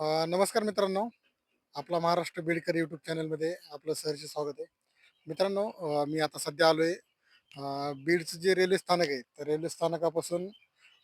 अ, नमस्कार मित्रांनो. आपला महाराष्ट्र बीडकर यूट्यूब चॅनलमध्ये आपलं सहर्ष स्वागत आहे. मित्रांनो अ, मी आता सध्या आलो आहे बीडचं जे रेल्वे स्थानक आहे तर रेल्वे स्थानकापासून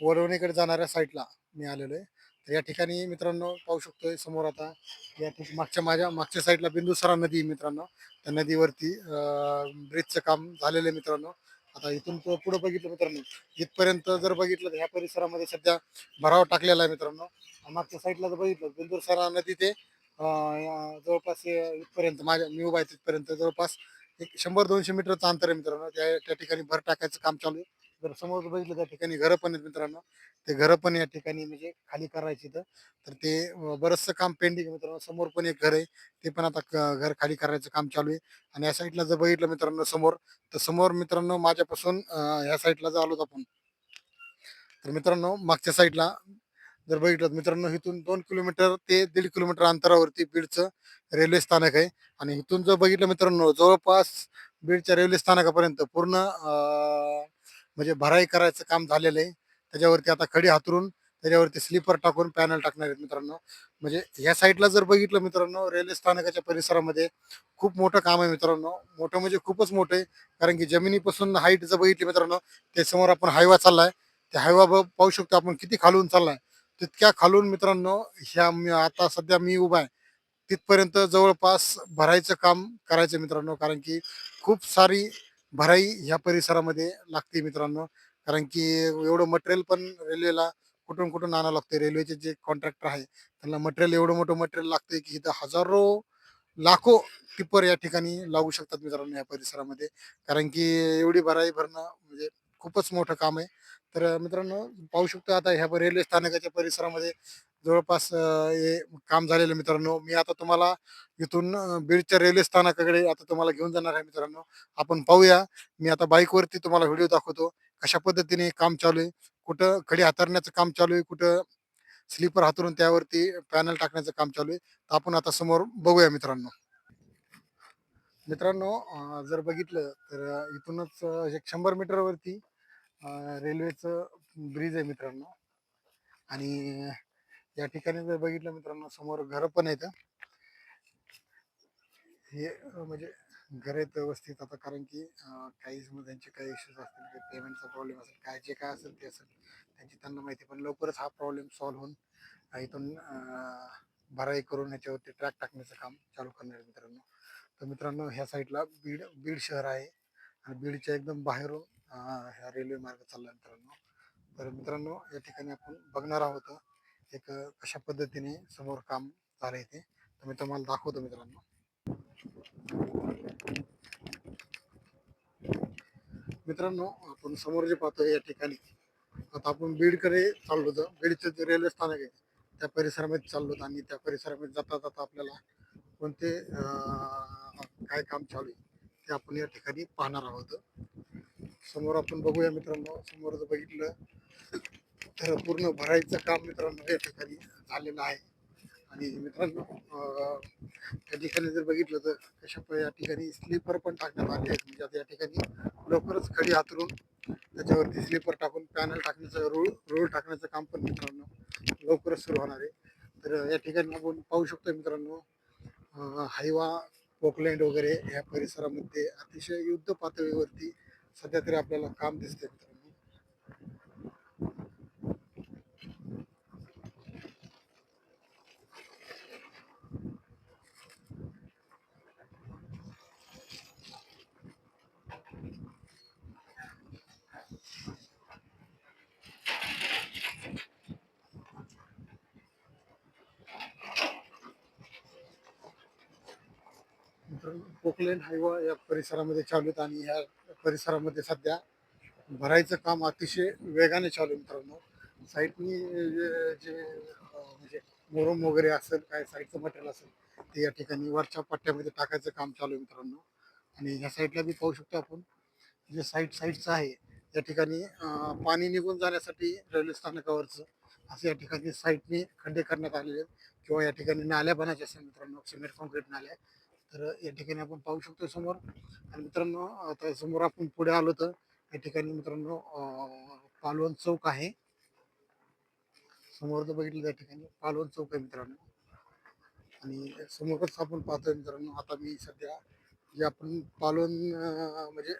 वरवणीकडे जाणाऱ्या साईडला मी आलेलो आहे तर या ठिकाणी मित्रांनो पाहू शकतोय समोर आता या ठिकाणी मागच्या माझ्या मागच्या साईडला बिंदुसरा नदी आहे मित्रांनो. त्या नदीवरती ब्रिजचं काम झालेलं आहे मित्रांनो. आता इथून पु- पुढं बघितलं मित्रांनो इथपर्यंत जर बघितलं तर ह्या परिसरामध्ये सध्या भराव टाकलेला आहे मित्रांनो. मागच्या साईडला जर बघितलं बिंदुसरा नदी ते जवळपास इथपर्यंत माझ्या मी उभा आहे तिथपर्यंत जवळपास एक शंभर दोनशे मीटरचं अंतर आहे मित्रांनो. त्या त्या ठिकाणी भर टाकायचं काम चालू आहे. जर समोर जर बघितलं त्या ठिकाणी घरं पण आहेत मित्रांनो. ते घरं पण या ठिकाणी म्हणजे खाली करायची तर तर ते बरंचसं काम पेंडिंग आहे मित्रांनो. समोर पण एक घर आहे. ते पण आता क- घर खाली करायचं काम चालू आहे. आणि या साईडला जर बघितलं मित्रांनो समोर तर समोर मित्रांनो माझ्यापासून ह्या साईडला जर आलोत आपण. तर मित्रांनो मागच्या साईडला जर बघितलं मित्रांनो इथून दोन किलोमीटर ते दीड किलोमीटर अंतरावरती बीडचं रेल्वे स्थानक आहे. आणि इथून जर बघितलं मित्रांनो जवळपास बीडच्या रेल्वे स्थानकापर्यंत पूर्ण अं, म्हणजे भराई करायचं काम झालेलं आहे. त्याच्यावरती आता खडी हातरून त्याच्यावरती स्लीपर टाकून पॅनल टाकणार आहेत मित्रांनो. म्हणजे ह्या साईडला जर बघितलं मित्रांनो रेल्वे स्थानकाच्या परिसरामध्ये खूप मोठं काम आहे मित्रांनो. मोठं म्हणजे खूपच मोठं आहे. कारण की जमिनीपासून हाईट जर बघितली मित्रांनो ते समोर आपण हायवा चाललाय. त्या हायवा पाहू शकतो आपण किती खालून चाललाय. तितक्या खालून मित्रांनो ह्या आता सध्या मी उभा आहे. तिथपर्यंत जवळपास भरायचं काम करायचं मित्रांनो. कारण की खूप सारी भराई ह्या परिसरामध्ये लागते मित्रांनो. कारण की एवढं मटेरियल पण रेल्वेला कुठून कुठून आणावं लागते रेल्वेचे जे कॉन्ट्रॅक्टर आहे त्यांना मटेरियल एवढं मोठं मटेरियल लागतंय की इथं हजारो लाखो टिप्पर या ठिकाणी लागू शकतात मित्रांनो या परिसरामध्ये. कारण की एवढी भराई भरणं म्हणजे खूपच मोठं काम आहे. तर मित्रांनो पाहू शकतो आता ह्या रेल्वे स्थानकाच्या परिसरामध्ये जवळपास हे काम झालेलं मित्रांनो. मी आता तुम्हाला इथून बीडच्या रेल्वे स्थानकाकडे आता तुम्हाला घेऊन जाणार आहे मित्रांनो. आपण पाहूया. मी आता बाईकवरती तुम्हाला व्हिडिओ दाखवतो. कशा पद्धतीने काम चालू आहे? कुठं खडी हातरण्याचं काम चालू आहे? कुठं स्लीपर हातरून त्यावरती पॅनल टाकण्याचं काम चालू आहे? तर आपण आता समोर बघूया मित्रांनो. मित्रांनो जर बघितलं तर इथूनच एक शंभर मीटरवरती रेल्वेचं ब्रिज आहे मित्रांनो. आणि या ठिकाणी जर बघितलं मित्रांनो समोर घर पण आहेत हे. म्हणजे घर आहेत व्यवस्थित आता कारण की काही त्यांचे काही इश्यूज असतील काही पेमेंटचा प्रॉब्लेम असेल काय जे काय असेल ते असेल त्यांची त्यांना माहिती पण लवकरच हा प्रॉब्लेम सॉल्व्ह होऊन इथून भराई करून ह्याच्यावरती ट्रॅक टाकण्याचं काम चालू करणार आहे मित्रांनो. तर मित्रांनो ह्या साईडला बीड बीड शहर आहे आणि बीडच्या एकदम बाहेरून ह्या रेल्वे मार्ग चालला मित्रांनो. तर मित्रांनो या ठिकाणी आपण बघणार आहोत एक कशा पद्धतीने समोर काम झालंय ते. तर मी तुम्हाला दाखवतो मित्रांनो. मित्रांनो आपण समोर जे पाहतो या ठिकाणी आता आपण बीडकडे चाललो होतो. बीडचं जे रेल्वे स्थानक आहे त्या परिसरामध्ये चाललो होतो आणि त्या परिसरामध्ये जाता जाता आपल्याला कोणते काय काम चालू आहे ते आपण या ठिकाणी पाहणार आहोत. समोर आपण बघूया मित्रांनो. समोर जर बघितलं तर पूर्ण भरायचं काम मित्रांनो या ठिकाणी झालेलं आहे. आणि मित्रांनो या त्या ठिकाणी जर बघितलं तर कशा या ठिकाणी स्लीपर पण टाकण्यात आले आहेत. म्हणजे आता या ठिकाणी लवकरच खडी हातरून त्याच्यावरती स्लीपर टाकून पॅनल टाकण्याचं रोल रोल टाकण्याचं काम पण मित्रांनो लवकरच सुरू होणार आहे. तर या ठिकाणी आपण पाहू शकतो मित्रांनो हायवा पोकलँड वगैरे या परिसरामध्ये अतिशय युद्ध पातळीवरती सध्या तरी आपल्याला काम दिसते मित्रांनो. पोकलेन हायवा या परिसरामध्ये चालू आहेत आणि ह्या परिसरामध्ये सध्या भरायचं काम अतिशय वेगाने चालू आहे मित्रांनो. साईटनी जे जे, म्हणजे मोरम वगैरे असेल काय साईडचं मटेरियल असेल ते या ठिकाणी वरच्या पट्ट्यामध्ये टाकायचं काम चालू आहे मित्रांनो. आणि ह्या साईडला बी पाहू शकतो आपण जे साईट साईडचं आहे या ठिकाणी पाणी निघून जाण्यासाठी रेल्वे स्थानकावरचं असं या ठिकाणी साईटने खड्डे करण्यात आलेले आहेत. किंवा या ठिकाणी नाल्या बनायच्या असेल मित्रांनो सिमेंट कॉन्क्रीट नाल्या तर या ठिकाणी आपण पाहू शकतो समोर. आणि मित्रांनो आता समोर आपण पुढे आलो तर या ठिकाणी मित्रांनो पालवण चौक आहे. समोर जर बघितलं त्या ठिकाणी पालवण चौक आहे मित्रांनो. आणि समोरच आपण पाहतोय मित्रांनो आता मी सध्या जे आपण पालवण म्हणजे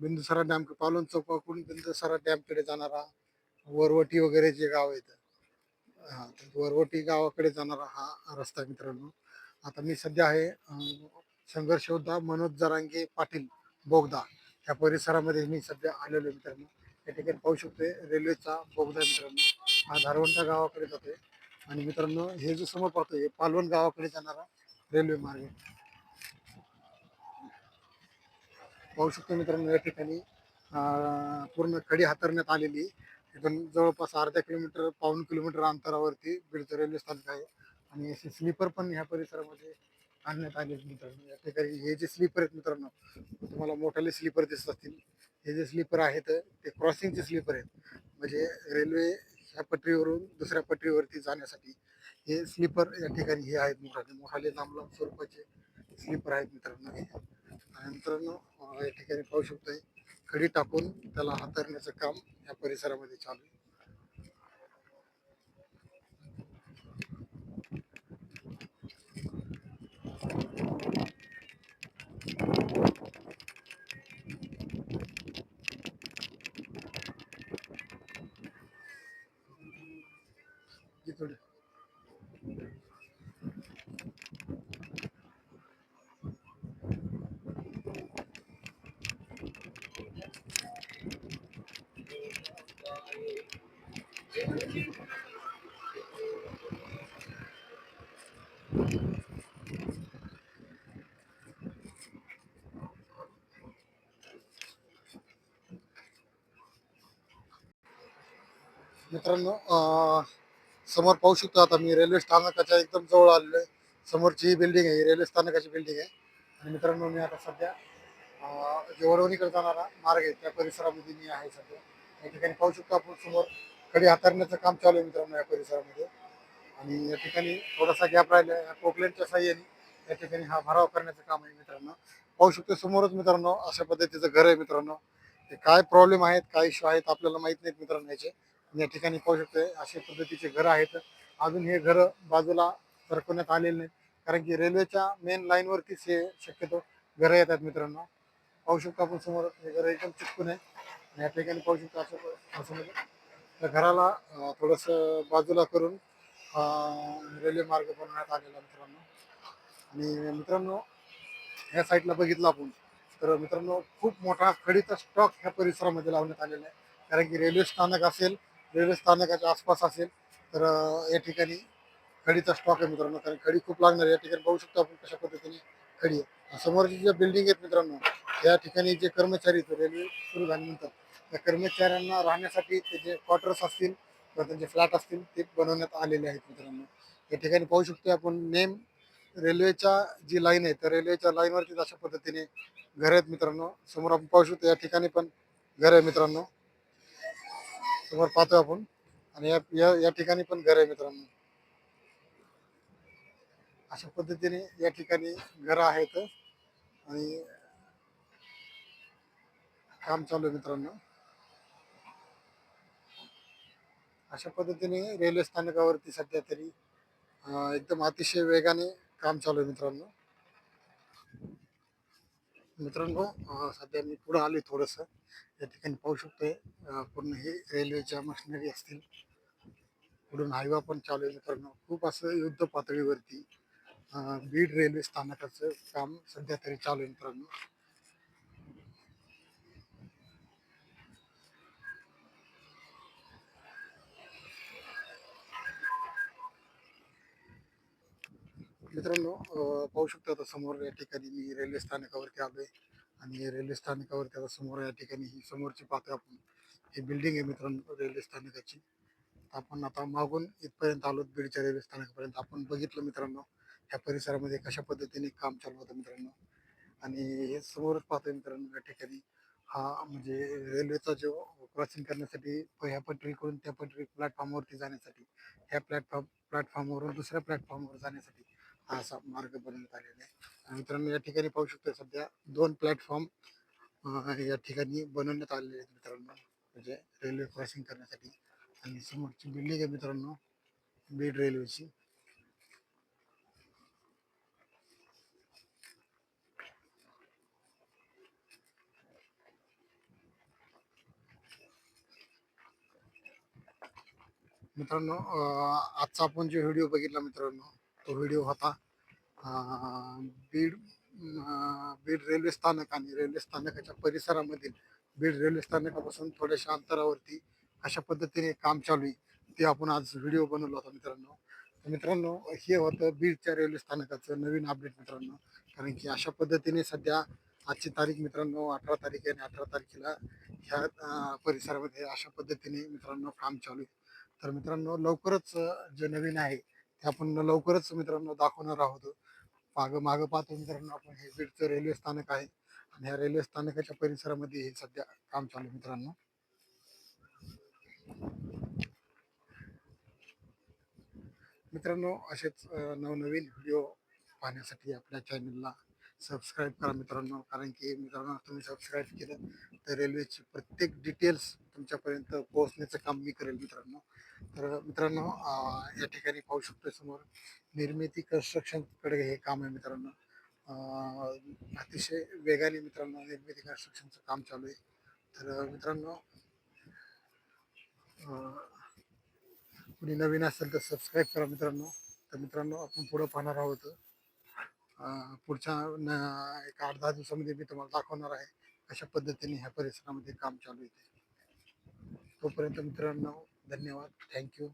बिंदुसरा डॅम पालवण चौकाकडून बिंदुसरा डॅमकडे जाणारा वरवटी वगैरे जे गाव आहेत हा तर वरवटी गावाकडे जाणारा हा रस्ता मित्रांनो. आता मी सध्या आहे संघर्ष योद्धा मनोज जरांगे पाटील बोगदा. या परिसरामध्ये मी सध्या आलेलो आहे मित्रांनो. या ठिकाणी पाहू शकतोय रेल्वेचा बोगदा मित्रांनो. हा धारवंटा गावाकडे जातोय. आणि मित्रांनो हे जो समोर पाहतोय हे पालवण गावाकडे जाणारा रेल्वे मार्ग. पाहू शकतो मित्रांनो या ठिकाणी पूर्ण कडी हातरण्यात आलेली इथून जवळपास अर्धा किलोमीटर पाऊन किलोमीटर अंतरावरती बीडचं रेल्वे स्थानक आहे. आणि असे स्लीपर पण ह्या परिसरामध्ये आणण्यात आले आहेत मित्रांनो. या ठिकाणी हे जे स्लीपर आहेत मित्रांनो तुम्हाला मोठाले स्लीपर दिसत असतील. हे जे स्लीपर आहेत ते क्रॉसिंगचे स्लीपर आहेत. म्हणजे रेल्वे ह्या पटरीवरून दुसऱ्या पटरीवरती जाण्यासाठी हे स्लीपर या ठिकाणी हे आहेत मोठाले. मोठाले लांब लांब स्वरूपाचे स्लीपर आहेत मित्रांनो हे. आणि मित्रांनो या ठिकाणी पाहू शकतोय खडी टाकून त्याला हाताळण्याचं काम या परिसरामध्ये चालू आहे ही थोडी मित्रांनो समोर पाहू शकतो आता मी रेल्वे स्थानकाच्या एकदम जवळ आलेलो आहे. समोरची ही बिल्डिंग आहे ही रेल्वे स्थानकाची बिल्डिंग आहे. आणि मित्रांनो मी आता सध्या जे वडवणीकडे जाणारा मार्ग आहे त्या परिसरामध्ये मी आहे सध्या. या ठिकाणी पाहू शकतो आपण समोर कडी हाताळण्याचं काम चालू आहे मित्रांनो या परिसरामध्ये. आणि या ठिकाणी थोडासा गॅप राहिला आहे. पोकलेनच्या साह्याने या ठिकाणी हा भराव करण्याचं काम आहे मित्रांनो. पाहू शकतो समोरच मित्रांनो अशा पद्धतीचं घर आहे मित्रांनो. ते काय प्रॉब्लेम आहेत काय इश्यू आहेत आपल्याला माहीत नाहीत मित्रांनो याचे. या ठिकाणी पाहू शकतोय अशा पद्धतीचे घर आहेत. अजून हे घर बाजूला सरकवण्यात आलेले नाहीत. कारण की रेल्वेच्या मेन लाईनवरतीच हे शक्यतो घरं येतात मित्रांनो. पाहू शकतो आपण समोर हे घर एकदम चिटकून आहे. या ठिकाणी पाहू शकतो असं असं म्हणजे. त्या घराला थोडस थोडंसं बाजूला करून रेल्वे मार्ग बनवण्यात आलेला आहे मित्रांनो. आणि मित्रांनो ह्या साईडला बघितलं आपण तर मित्रांनो खूप मोठा खडीचा स्टॉक ह्या परिसरामध्ये लावण्यात आलेला आहे. कारण की रेल्वे स्थानक असेल रेल्वे स्थानकाच्या आसपास असेल तर या ठिकाणी खडीचा स्टॉक आहे मित्रांनो. कारण खडी खूप लागणार या ठिकाणी पाहू शकतो आपण कशा पद्धतीने खडी आहे. समोरची ज्या बिल्डिंग आहेत मित्रांनो या ठिकाणी जे कर्मचारी आहेत, रेल्वे सुरू झाल्यानंतर त्या कर्मचाऱ्यांना राहण्यासाठी ते जे क्वार्टर्स असतील किंवा त्यांचे फ्लॅट असतील ते बनवण्यात आलेले आहेत मित्रांनो. या ठिकाणी पाहू शकतो आपण नेम रेल्वेच्या जी लाईन आहे त्या रेल्वेच्या लाईनवरतीच अशा पद्धतीने घर आहेत मित्रांनो. समोर आपण पाहू शकतो या ठिकाणी पण घर आहे मित्रांनो. समोर पाहतो आपण. आणि या या- या ठिकाणी पण घर आहे मित्रांनो. अशा पद्धतीने या ठिकाणी घर आहेत. आणि काम चालू आहे मित्रांनो. अशा पद्धतीने रेल्वे स्थानकावरती सध्या तरी एकदम अतिशय वेगाने काम चालू आहे मित्रांनो. मित्रांनो सध्या मी पुढं आले थोडंसं. या ठिकाणी पाहू शकतोय पूर्ण हे रेल्वेच्या मशिनरी असतील. पुढून हायवा पण चालू आहे मित्रांनो. खूप असं युद्ध पातळीवरती बीड रेल्वे स्थानकाचं काम सध्या तरी चालू आहे मित्रांनो. मित्रांनो पाहू शकता आता समोर या ठिकाणी मी रेल्वे स्थानकावरती आलोय. आणि रेल्वे स्थानकावरती आता समोर या ठिकाणी ही समोरची पाहतोय आपण ही बिल्डिंग आहे मित्रांनो रेल्वे स्थानकाची. आपण आता मागून इथपर्यंत आलो बीडच्या रेल्वे स्थानकापर्यंत. आपण बघितलं मित्रांनो ह्या परिसरामध्ये कशा पद्धतीने काम चालू होतं मित्रांनो. आणि हे समोरच पाहतोय मित्रांनो या ठिकाणी हा म्हणजे रेल्वेचा जो क्रॉसिंग करण्यासाठी ह्या पटरीकडून त्या पटरी प्लॅटफॉर्मवरती जाण्यासाठी ह्या प्लॅटफॉर्म प्लॅटफॉर्मवरून दुसऱ्या प्लॅटफॉर्मवर जाण्यासाठी हा असा बनवण्यात आलेला आहे. मित्रांनो या ठिकाणी पाहू शकतो सध्या दोन प्लॅटफॉर्म या ठिकाणी बनवण्यात आलेले आहेत मित्रांनो. म्हणजे रेल्वे क्रॉसिंग करण्यासाठी. आणि समोरची बिल्डिंग आहे मित्रांनो बीड रेल्वेची मित्रांनो आजचा आपण जो व्हिडिओ बघितला मित्रांनो तो व्हिडिओ होता. बीड बीड रेल्वे स्थानक आणि रेल्वे स्थानकाच्या परिसरामधील बीड रेल्वे स्थानकापासून थोड्याशा अंतरावरती अशा पद्धतीने काम चालू आहे. ते आपण आज व्हिडिओ बनवला होता मित्रांनो. तर मित्रांनो हे होतं बीडच्या रेल्वे स्थानकाचं नवीन अपडेट मित्रांनो. कारण की अशा पद्धतीने सध्या आजची तारीख मित्रांनो अठरा तारीख आहे आणि अठरा तारखेला ह्या परिसरामध्ये अशा पद्धतीने मित्रांनो काम चालू आहे. तर मित्रांनो लवकरच जे नवीन आहे ते आपण लवकरच मित्रांनो दाखवणार आहोत. मागं मागं पाहतो मित्रांनो आपण. हे बीडचं रेल्वे स्थानक आहे आणि ह्या रेल्वे स्थानकाच्या परिसरामध्ये हे सध्या काम चालू आहे मित्रांनो. मित्रांनो असेच नवनवीन व्हिडिओ पाहण्यासाठी आपल्या चॅनलला सबस्क्राईब करा मित्रांनो कारण की मित्रांनो तुम्ही सबस्क्राईब केलं तर रेल्वेची प्रत्येक डिटेल्स तुमच्यापर्यंत पोहोचण्याचं काम मी करेल मित्रांनो. तर मित्रांनो या ठिकाणी पाहू शकतो समोर निर्मिती कन्स्ट्रक्शनकडे हे काम आहे मित्रांनो. अतिशय वेगाने मित्रांनो निर्मिती कन्स्ट्रक्शनचं काम चालू आहे. तर मित्रांनो कुणी नवीन असेल तर सबस्क्राईब करा मित्रांनो. तर मित्रांनो आपण पुढं पाहणार आहोत. अं, पुढच्या न- एक आठ दहा दिवसामध्ये मी तुम्हाला दाखवणार आहे कशा पद्धतीने ह्या परिसरामध्ये काम चालू आहे ते. तोपर्यंत मित्रांनो धन्यवाद थँक्यू